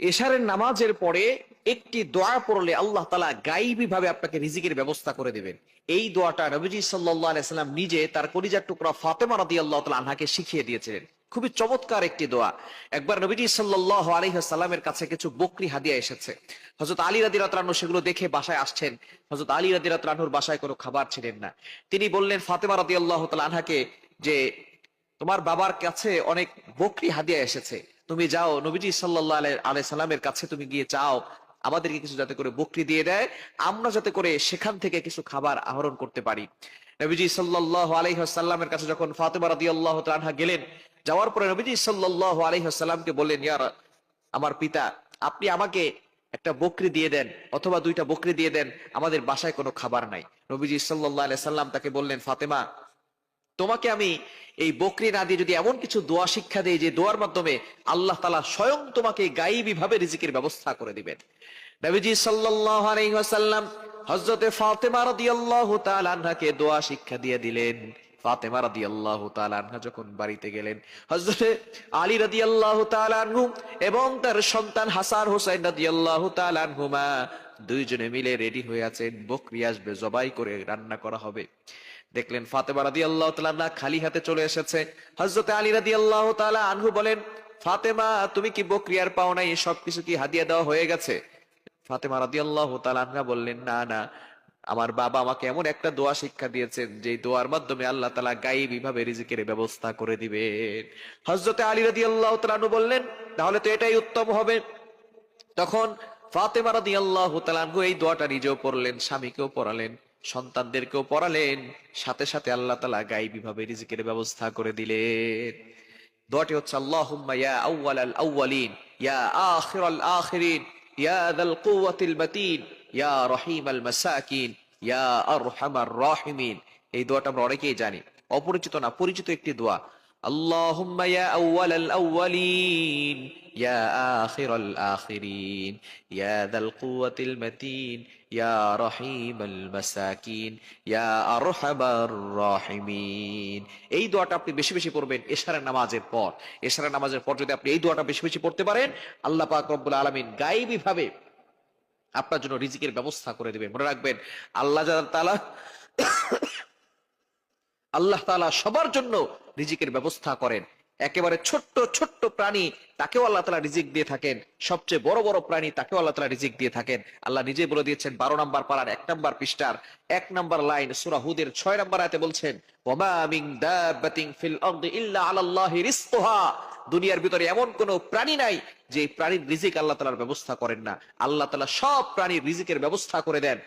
এশারের নামাজের পরে একটি দোয়া পড়লে আল্লাহ তালা গাইবী ভাবে আপনাকে রিজিকের ব্যবস্থা করে দেবেন। এই দোয়াটা নবীজি সাল্লাহ আলাইসাল্লাম নিজে তার কলিজার টুকরা ফাতেমা রাদি আল্লাহ তালা আনহাকে শিখিয়ে দিয়েছিলেন। খুবই চমৎকার একটি দোয়া। একবার নবীজি সাল্লাহ আলহিহাস্লামের কাছে কিছু বকরি হাদিয়া এসেছে। হজরত আলী রাদি রাতরানু সেগুলো দেখে বাসায় আসছেন। হজরত আলী রাদি রাতরানুর বাসায় কোনো খাবার ছিলেন না। তিনি বললেন, ফাতেমা রাদি আল্লাহ তালা আনহাকে যে তোমার বাবার কাছে অনেক বকরি হাদিয়া এসেছে। তুমি যাও, নবীজি সাল্লাহ আলাই সাল্লামের কাছে তুমি গিয়ে চাও আমাদেরকে কিছু যাতে করে বকরি দিয়ে দেয়, আমরা যাতে করে সেখান থেকে কিছু খাবার আহরণ করতে পারি। নবীজি সাল্লাহ আলহিহাসাল্লামের কাছে যখন ফাতেমা রাদি আল্লাহ তালহা গেলেন, যাওয়ার পরে নবীজি সাল্লাহ আলহিহাসাল্লামকে বললেন ইয়ার আমার পিতা, আপনি আমাকে একটা বকরি দিয়ে দেন, অথবা দুইটা বকরি দিয়ে দেন, আমাদের বাসায় কোনো খাবার নাই। নবীজি সাল্লাহ আলাই সাল্লাম তাকে বললেন, ফাতেমা তোমাকে আমি এই বকরি না দিয়ে যদি এমন কিছু দোয়া শিক্ষা দেই যে দোয়ার মাধ্যমে আল্লাহ তালা স্বয়ং তোমাকে গাইবী ভাবে রিজিকের ব্যবস্থা করে দিবেন। নবীজি ওয়াসাল্লাম হযরতে ফাতেমা রাদিয়াল্লাহু তাআলা আনহাকে দোয়া শিক্ষা দিয়ে দিলেন। ফাতেমা রাদিয়াল্লাহু তাআলা আনহা যখন বাড়িতে গেলেন, হযরতে আলী রাদিয়াল্লাহু তাআলা আনহু এবং তার সন্তান হাসান হোসেন রাদিয়াল্লাহু তাআলা আনহুমা দুইজনে মিলে রেডি হয়ে আছেন বকরি আসবে জবাই করে রান্না করা হবে। দেখলেন ফাতেমা রাদি আল্লাহ তালা খালি হাতে চলে এসেছে। হজরত আলী রাদি আল্লাহ তালা আনহু বলেন, ফাতেমা, তুমি কি বকরিয়ার পাও নাই? সবকিছু কি হাদিয়া দেওয়া হয়ে গেছে? ফাতেমা রাদি আল্লাহ তালা বললেন, না না। আমার বাবা আমাকে এমন একটা দোয়া শিক্ষা দিয়েছেন যে দোয়ার মাধ্যমে আল্লাহ তালা গাইবী ভাবে রিজিকের ব্যবস্থা করে দিবেন। হজরতে আলী রাদি আল্লাহ তালানু বললেন, তাহলে তো এটাই উত্তম হবে। তখন ফাতেমা রাদি আল্লাহ তালানহু এই দোয়াটা নিজেও পড়লেন, স্বামীকেও পড়ালেন, সন্তানদেরকেও পড়ালেন, সাথে সাথে আল্লাহ তালা গাইবী ভাবে রিজিকের ব্যবস্থা করে দিলেন। দোয়াটি হচ্ছে, আল্লাহুম্মা ইয়া আল আউয়ালিন ইয়া আখির আল আখিরিন, ইয়া দাল কুওয়াতিল মাতিন ইয়া রহিম আল মাসাকিন, ইয়া আরহামার এই দোয়াটা আমরা অনেকেই জানি। অপরিচিত না, পরিচিত একটি দোয়া। اللهم يا أول الأولين يا آخر الآخرين يا ذا القوة المتين يا رحيم المساكين يا أرحم الراحمين এই দোয়াটা আপনি বেশি বেশি পড়বেন এশারের নামাজের পর এশারের নামাজের পর যদি আপনি এই দোয়াটা বেশি বেশি পড়তে পারেন আল্লাহ পাক রব্বুল আলামিন গায়েবী ভাবে আপনার জন্য রিজিকের ব্যবস্থা করে দিবেন মনে রাখবেন আল্লাহ তাআলা আল্লাহ তালা সবার জন্য রিজিকের ব্যবস্থা করেন। একেবারে ছোট্ট ছোট্ট প্রাণী তাকেও আল্লাহ তালা রিজিক দিয়ে থাকেন। সবচেয়ে বড় বড় প্রাণী তাকেও আল্লাহ তালা রিজিক দিয়ে থাকেন। আল্লাহ নিজে বলে দিয়েছেন, বারো নাম্বার পাড়ার এক নম্বর পৃষ্ঠার এক নম্বর লাইন সুরা হুদের ছয় নম্বর আয়তে বলছেন দুনিয়ার ভিতরে এমন কোন প্রাণী নাই যে প্রাণীর রিজিক আল্লাহ তালার ব্যবস্থা করেন না। আল্লাহ তালা সব প্রাণীর রিজিকের ব্যবস্থা করে দেন।